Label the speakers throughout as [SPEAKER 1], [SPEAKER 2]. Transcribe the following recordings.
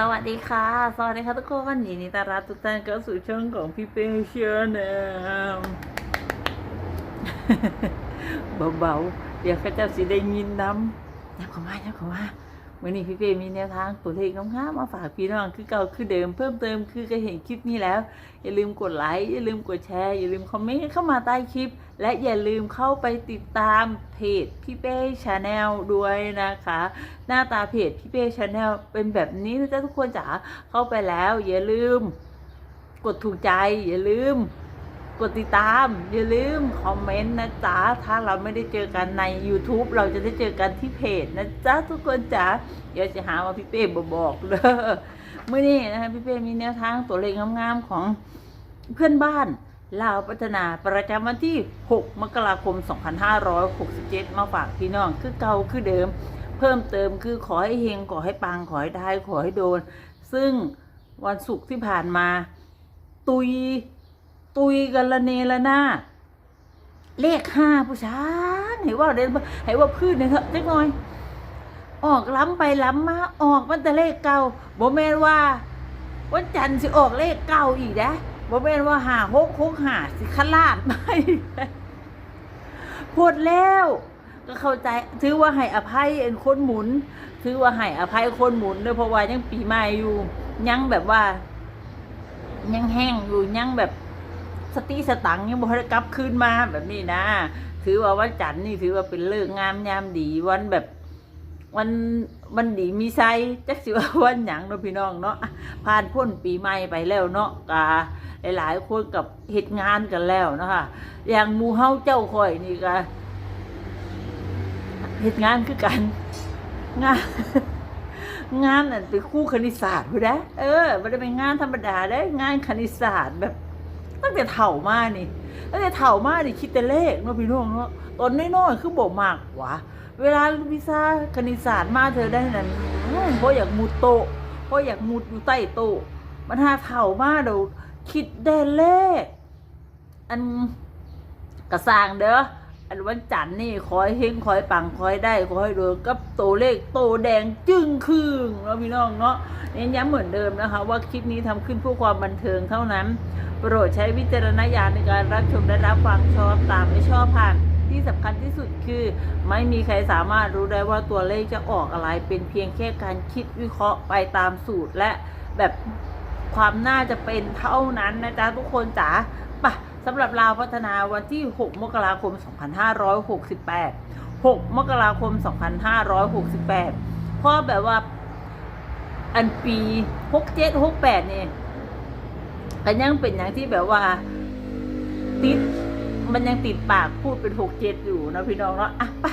[SPEAKER 1] สวัสดีค่ะ สวัสดีค่ะทุกคนยินดีต้อนรับทุกท่านเข้าสู่ช่องของพี่เป้เชียร์นะเบาๆ เดี๋ยวข้าเจ้าสิได้ยินน้ำน้ำเข้ามาน้ำเข้ามา วันนี้พี่เป้มีแนวทางตัวเลขงามๆมาฝากพี่น้องคือเก่าคือเดิมเพิ่มเติมคือก็เห็นคลิปนี้แล้ว อย่าลืมกดไลค์อย่าลืมกดแชร์ อย่าลืมคอมเมนต์เข้ามาใต้คลิป และอย่าลืมเข้าไปติดตามเพจพี่เป้ชาแนลด้วยนะคะ หน้าตาเพจพี่เป้ชาแนลเป็นแบบนี้นะจ๊ะทุกคนจ๋าเข้าไปแล้ว อย่าลืม กดถูกใจอย่าลืม กดติดตาม อย่าลืมคอมเมนต์นะจ๊ะ ถ้าเราไม่ได้เจอกันใน YouTube เราจะได้เจอกันที่เพจนะจ๊ะ ทุกคนจ๋าเดี๋ยวจะหาว่าพี่เป้บบอกเด้อเมื่อนี้นะคะพี่เป้มีแนวทางตัวเลขงามๆของเพื่อนบ้านลาวพัฒนาประจำวันที่ 6 มกราคม 2567 มาฝากพี่น้องคือเก่าคือเดิม เพิ่มเติมคือขอให้เฮงขอให้ปังขอให้ได้ขอให้โดน ซึ่งวันศุกร์ที่ผ่านมา ตุย ตุยกันละเนละนาดเลขห้าผู้ชายเห็นว่าเดินเห็นว่าพืชเนี่ยเถอะจักน่อย ออกล้ำไปล้ำมาออกมันแต่เลขเก่าบ่แม่นว่า วันจันทร์สิออกเลขเก่าอีกนะบ่แม่นว่าหาหกหกหาสิขลาดไปพดแล้ว ก็เข้าใจ ถือว่าให้อภัยเอ็นคนหมุน ถือว่าให้อภัยคนหมุนเด้อเพราะว่ายังปีใหม่อยู่ ยังแบบว่า ยังแห้งอยู่ยังแบบ สติสตังค์ยังบ่ได้กลับคืนมาแบบนี้นะ ถือว่าวันจันทร์นี่ถือว่าเป็นเลิกษ์งามยามดีวันแบบวันวันดีมีไซจักสิว่าวันหยังเนาะพี่น้องเนาะผ่านพ้นปีใหม่ไปแล้วเนาะกาหลายๆคนกับเหตุงานกันแล้วนะคะอย่างมูเฮาเจ้าข่อยนี่ก็เหตุงานคือกันงานงานนั่นเป็นคู่คณิตศาสตร์พูดนะเออไม่ได้เป็นงานธรรมดาได้งานคณิตศาสตร์แบบ ตั้งแต่เถ่ามานี่ตั้งแต่เถ่ามานี่คิดแต่เลขเนาะพี่น้องเนาะตอนน้อยๆคือบอกมากกว่า เวลาวิชาคณิตศาสตร์มาเธอได้นั้นเพราะอยากมุดโตเพราะอยากมุดอยู่ใต้โตมันหาเถ่ามาเดี๋ยวคิดได้เลข อันกระสางเด้อ อันวันจันทร์นี่คอยเฮงคอยปังคอยได้คอยโดนกับโตวเลขโตแดงจึ้งครึ่งเนาะพี่น้องเนาะเน้นย้ำเหมือนเดิมนะคะ ว่าคลิปนี้ทำขึ้นเพื่อความบันเทิงเท่านั้น โปรดใช้วิจารณญาณในการรับชมและรับฟังชอบตามไม่ชอบผ่านที่สำคัญที่สุดคือ ไม่มีใครสามารถรู้ได้ว่าตัวเลขจะออกอะไร เป็นเพียงแค่การคิดวิเคราะห์ไปตามสูตรและแบบความน่าจะเป็นเท่านั้นนะจ๊ะทุกคนจ๋าไปะ สำหรับลาวพัฒนาวันที่ 6 มกราคม 2568 6 มกราคม 2568เพราะแบบว่าอันปี 67 68เนี่ยก็ยังเป็นอย่างที่แบบว่าติดมันยังติดปากพูดเป็นหกเจ็ดอยู่นะพี่น้องเนาะอะไป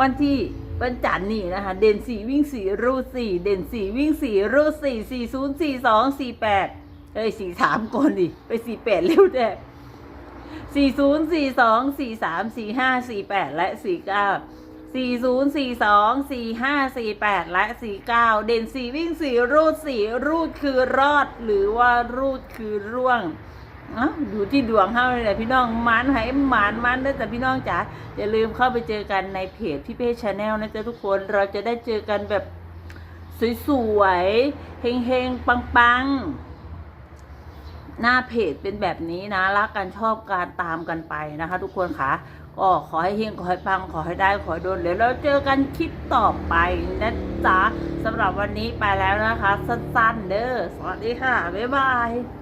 [SPEAKER 1] วันที่วันจันทร์นี่นะคะ เด่นสี่วิ่งสี่รูดสี่เด่นสี่วิ่งสี่รูดสี่สี่ศูนย์สี่สองสี่แปดเอ้ยสี่สามก่อนดิไปสี่แปดเร็วแด่ ย์สี่สองสี่สามสี่ห้าสี่แปดและสี่เก้าสี่ศูนย์สี่สองสี่ห้าสี่แปดและสี่เก้าเด่นสีวิ่งสีรูดสีรูดคือรอด หรือว่ารูดคือร่วงอะอยู่ที่ดวงเฮาเลยแหละพี่น้องมันให้หมันมันเด้แต่พี่น้องจ๋าอย่าลืมเข้าไปเจอกันในเพจพี่เป้ชาแนลนะจ๊ะทุกคนเราจะได้เจอกันแบบสวยๆเฮงๆ ปังๆ หน้าเพจเป็นแบบนี้นะ รักกันชอบการตามกันไปนะคะ ทุกคนค่ะก็ขอให้เฮงขอให้ปังขอให้ได้ขอให้โดนเดี๋ยวเราเจอกันคลิปต่อไปนะจ๊ะสำหรับวันนี้ไปแล้วนะคะ สั้นๆเด้อสวัสดีค่ะ บ๊ายบาย